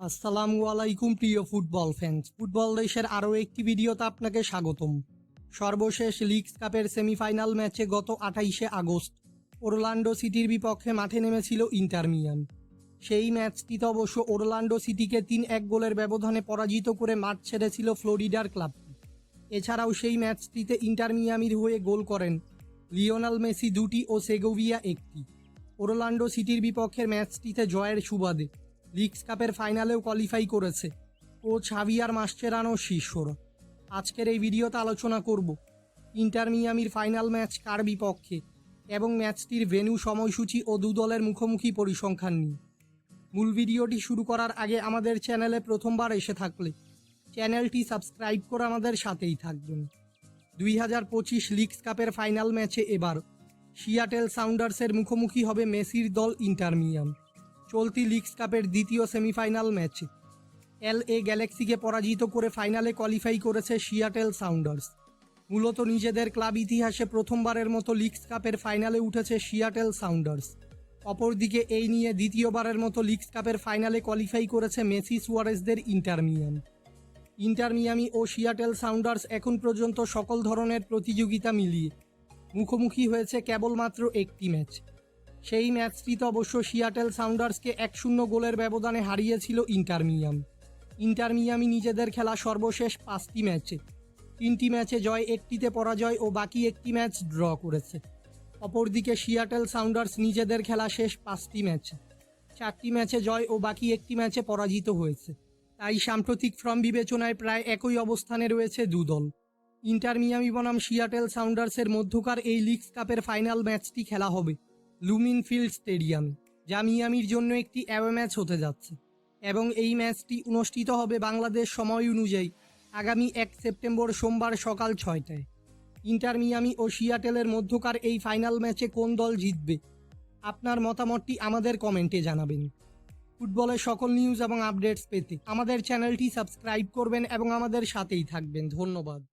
আসসালামু আলাইকুম, প্রিয় ফুটবল ফ্যান্স ফুটবল দেশের আরও একটি ভিডিওতে আপনাকে স্বাগতম। সর্বশেষ লিগস কাপের সেমিফাইনাল ম্যাচে গত আঠাইশে আগস্ট ওরলান্ডো সিটির বিপক্ষে মাঠে নেমেছিল ইন্টার মিয়ান। সেই ম্যাচটিতে অবশ্য ওরলান্ডো সিটিকে তিন এক গোলের ব্যবধানে পরাজিত করে মাঠ ছেড়েছিল ফ্লোরিডার ক্লাবটি। এছাড়াও সেই ম্যাচটিতে ইন্টারমিয়ামির হয়ে গোল করেন লিওনাল মেসি দুটি ও সেগোভিয়া একটি। ওরলান্ডো সিটির বিপক্ষের ম্যাচটিতে জয়ের সুবাদে লিগস কাপের ফাইনালেও কোয়ালিফাই করেছে। ও ছাভিয়ার মাস্টেরানো শিষ্যরা আজকের এই ভিডিওতে আলোচনা করব, ইন্টার মিয়ামির ফাইনাল ম্যাচ কার বিপক্ষে এবং ম্যাচটির ভেন্যু সময়সূচি ও দু দলের মুখোমুখি পরিসংখ্যান নিয়ে। মূল ভিডিওটি শুরু করার আগে আমাদের চ্যানেলে প্রথমবার এসে থাকলে চ্যানেলটি সাবস্ক্রাইব করে আমাদের সাথেই থাকবেন। দুই হাজার পঁচিশ লিগস কাপের ফাইনাল ম্যাচে এবার সিয়াটেল সাউন্ডার্সের মুখোমুখি হবে মেসির দল ইন্টার মিয়াম। চলতি লিগস কাপের দ্বিতীয় সেমিফাইনাল ম্যাচ। এল এ গ্যালাক্সিকে পরাজিত করে ফাইনালে কোয়ালিফাই করেছে সিয়াটেল সাউন্ডার্স। মূলত নিজেদের ক্লাব ইতিহাসে প্রথমবারের মতো লিগস কাপের ফাইনালে উঠেছে সিয়াটেল সাউন্ডার্স। অপরদিকে এই নিয়ে দ্বিতীয়বারের মতো লিগস কাপের ফাইনালে কোয়ালিফাই করেছে মেসি সুয়ারেসদের ইন্টারমিয়াম ইন্টারমিয়ামি ও সিয়াটেল সাউন্ডার্স এখন পর্যন্ত সকল ধরনের প্রতিযোগিতা মিলিয়ে মুখোমুখি হয়েছে কেবলমাত্র একটি ম্যাচ। সেই ম্যাচটিতে অবশ্য সিয়াটেল সাউন্ডার্সকে এক শূন্য গোলের ব্যবধানে হারিয়েছিল ইন্টার মিয়াম। ইন্টার মিয়ামি নিজেদের খেলা সর্বশেষ পাঁচটি ম্যাচে। তিনটি ম্যাচে জয়, একটিতে পরাজয় ও বাকি একটি ম্যাচ ড্র করেছে। অপরদিকে সিয়াটেল সাউন্ডার্স নিজেদের খেলা শেষ পাঁচটি ম্যাচে। চারটি ম্যাচে জয় ও বাকি একটি ম্যাচে পরাজিত হয়েছে। তাই সাম্প্রতিক ফর্ম বিবেচনায় প্রায় একই অবস্থানে রয়েছে দু দল। ইন্টার মিয়ামি বনাম সিয়াটেল সাউন্ডার্সের মধ্যকার এই লিগস কাপের ফাইনাল ম্যাচটি খেলা হবে। লুমিন ফিল্ড স্টেডিয়ামে যা মিয়ামির জন্য একটি অ্যাওয়ে ম্যাচ হতে যাচ্ছে। এবং এই ম্যাচটি অনুষ্ঠিত হবে বাংলাদেশ সময় অনুযায়ী আগামী এক সেপ্টেম্বর সোমবার সকাল ছয়টায়। ইন্টার মিয়ামি ও সিয়াটেলের মধ্যকার এই ফাইনাল ম্যাচে কোন দল জিতবে? আপনার মতামতটি আমাদের কমেন্টে জানাবেন। ফুটবলের সকল নিউজ এবং আপডেটস পেতে আমাদের চ্যানেলটি সাবস্ক্রাইব করবেন এবং আমাদের সাথেই থাকবেন। ধন্যবাদ।